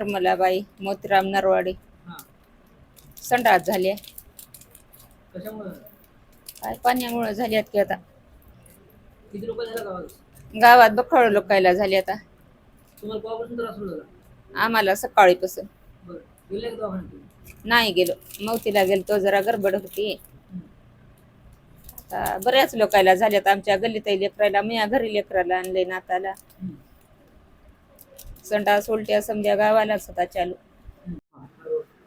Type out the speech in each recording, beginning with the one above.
निर्मलाबाई मोतीराम नरवाडे. संडास झाले. काय पाण्यामुळे झाली आहेत की आता. गावात? बखळ लोकायला झाली आता. आम्हाला सकाळीपासून. दवाखान्यात तुम्ही? नाही गेलो. मौतीला गेलो तो जरा गडबड होती. आता बऱ्याच लोकायला झाल्यात आमच्या गल्लीतही लेकरायला मी घरी लेकराला आणले नाताला. संडास उलट्या समजा गावालाच होता चालू.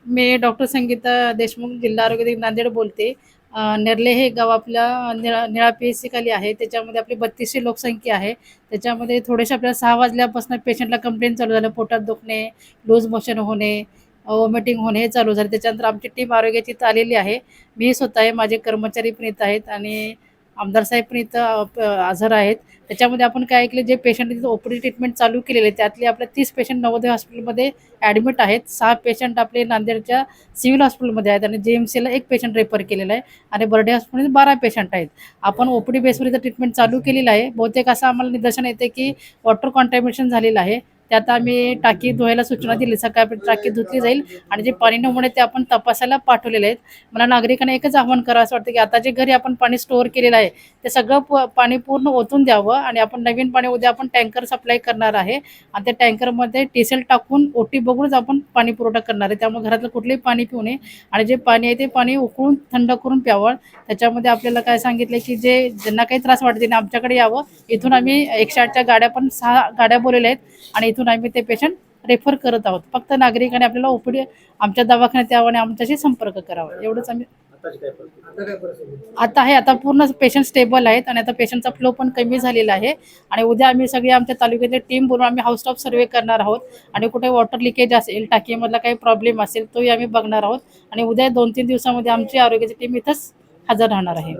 मी डॉक्टर संगीता देशमुख जिल्हा आरोग्य नांदेड बोलते. नेरले नेर्ले हे गाव आपल्या निळा निळा पी एस सी खाली आहे. त्याच्यामध्ये आपली बत्तीसशे लोकसंख्या आहे. त्याच्यामध्ये थोडेसे आपल्याला सहा वाजल्यापासून पेशंटला कंप्लेंट चालू झालं. पोटात दुखणे लूज मोशन होणे वॉमिटिंग होणे हे चालू झालं. त्याच्यानंतर आमची टीम आरोग्याची आलेली आहे. मी स्वतः आहे माझे कर्मचारी पण येत आहेत आणि आमदार साहेब पण इथं प- हजर आहेत. त्याच्यामध्ये आपण काय ऐकले जे पेशंट तिथं ओपीडी ट्रीटमेंट चालू केलेले त्यातले आपले तीस पेशंट नवोदय हॉस्पिटलमध्ये ॲडमिट आहेत. सहा पेशंट आपले नांदेडच्या सिव्हिल हॉस्पिटलमध्ये आहेत आणि जे एम सीला एक पेशंट रेफर केलेला आहे आणि बर्डे हॉस्पिटलमध्ये बारा पेशंट आहेत. आपण ओ पी डी बेसवर इथं ट्रीटमेंट चालू केलेलं आहे. बहुतेक असं आम्हाला निदर्शन येते की वॉटर कॉन्टॅमिनेशन झालेलं आहे. त्यात आम्ही टाकी धुवायला सूचना दिली सकाळपर्यंत टाकी धुतली जाईल आणि जे पाणी नमुने ते आपण तपासायला पाठवलेले आहेत. मला नागरिकांना एकच आव्हान करावं असं वाटतं की आता जे घरी आपण पाणी स्टोअर केलेलं आहे ते सगळं प पाणी पूर्ण ओतून द्यावं आणि आपण नवीन पाणी उद्या आपण टँकर सप्लाय करणार आहे आणि त्या टँकरमध्ये टिसेल टाकून ओटी बघूनच आपण पाणी पुरवठा करणार आहे. त्यामुळे घरातलं कुठलंही पाणी पिऊ नये आणि जे पाणी आहे ते पाणी उकळून थंड करून प्यावं. त्याच्यामध्ये आपल्याला काय सांगितलं की जे ज्यांना काही त्रास वाटते आमच्याकडे यावं इथून आम्ही एकशे आठच्या गाड्या पण सहा गाड्या बोलवल्या आहेत आणि इथून आम्ही ते पेशंट रेफर करत आहोत. फक्त नागरिकांनी आपल्याला ओपीडी आमच्या दवाखान्यात यावं आणि आमच्याशी संपर्क करावा. एवढंच आम्ही आता आता आहे आता पूर्ण पेशंट स्टेबल आहेत आणि आता पेशंटचा फ्लो पण कमी झालेला आहे. आणि उद्या आम्ही सगळे आमच्या तालुक्यातले टीम बोलून आम्ही हाऊस स्टॉप सर्वे करणार आहोत. आणि कुठे वॉटर लिकेज असेल टाकीमधला काही प्रॉब्लेम असेल तोही आम्ही बघणार आहोत. आणि उद्या दोन तीन दिवसामध्ये आमची आरोग्याची टीम इथंच हजर राहणार आहे.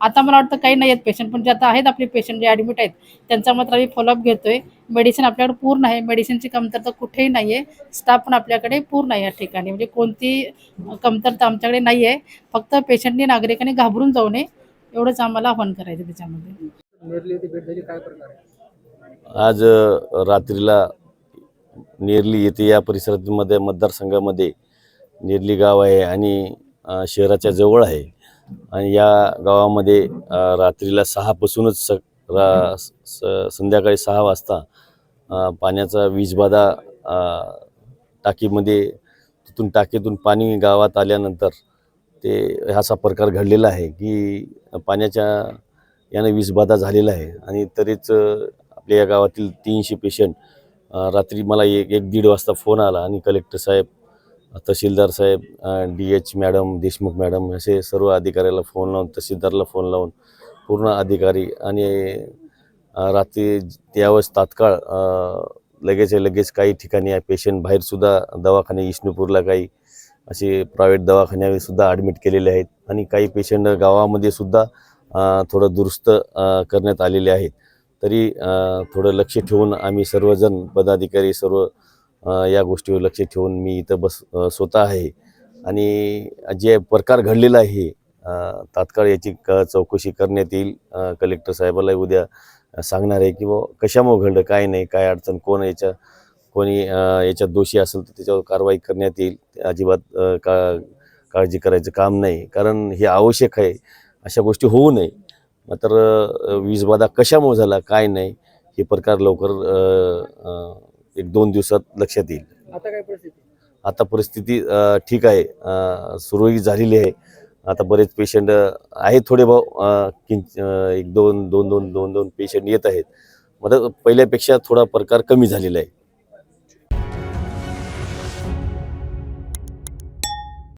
आता मला वाटतं काही नाही आहेत पेशंट पण जे आता आहेत आपले पेशंट जे ॲडमिट आहेत त्यांचा मात्र आम्ही फॉलोअप घेतोय. मेडिसिन आपल्याकडे पूर्ण आहे. मेडिसिनची कमतरता कुठेही नाही आहे स्टाफ पण आपल्याकडे पूर्ण आहे या ठिकाणी. म्हणजे कोणती कमतरता आमच्याकडे नाही आहे फक्त पेशंटनी नागरिकांनी घाबरून जाऊ नये. एवढंच आम्हाला आव्हान करायचं त्याच्यामध्ये. आज रात्रीला नेरली येथे या परिसरामध्ये मतदारसंघामध्ये नेरली गाव आहे आणि शहराच्या जवळ आहे. आणि या गावामध्ये रात्रीला सहापासूनच स रा स संध्याकाळी सहा वाजता पाण्याचा वीजबाधा टाकीमध्ये तिथून टाकीतून पाणी गावात आल्यानंतर ते असा प्रकार घडलेला आहे की पाण्याच्या यानं वीजबाधा झालेला आहे. आणि तरीच आपल्या या गावातील तीनशे पेशंट रात्री मला एक एक दीड वाजता फोन आला आणि कलेक्टर साहेब तहसीलदार साहेब D H madam Deshmukh madam असे सर्व अधिकाऱ्याला फोन लावून तहसीलदारला फोन लावून पूर्ण अधिकारी आणि रात्री त्यावेळेस तात्काळ लगेच लगेच काही ठिकाणी आहे पेशंट बाहेरसुद्धा दवाखाने विष्णुपूरला काही असे प्रायव्हेट दवाखान्यासुद्धा ॲडमिट केलेले आहेत आणि काही पेशंट गावामध्ये सुद्धा थोडं दुरुस्त करण्यात आलेले आहेत. तरी थोडं लक्ष ठेवून आम्ही सर्वजण पदाधिकारी सर्व या गोष्टीवर लक्ष ठेवून मी इथं बस स्वतः आहे. आणि जे प्रकार घडलेला आहे तात्काळ याची क चौकशी करण्यात येईल. कलेक्टर साहेबालाही उद्या सांगणार आहे की बुवा कशामुळे घडलं काय नाही काय अडचण कोण याच्या कोणी याच्यात दोषी असेल तर त्याच्यावर कारवाई करण्यात येईल. अजिबात का काळजी करायचं काम नाही. कारण हे आवश्यक आहे अशा गोष्टी होऊ नये. मात्र वीजबाधा कशामुळे झाला काय नाही हे प्रकार लवकर एक दोन दिवसात लक्षात येईल. आता काय परिस्थिती? आता परिस्थिती ठीक आहे. सुरळीत झालेली आहे. आता बरेच पेशंट आहेत थोडे भाऊ किंच एक दोन दोन दोन दोन दोन पेशंट येत आहेत. मग पहिल्यापेक्षा थोडा प्रकार कमी झालेला आहे.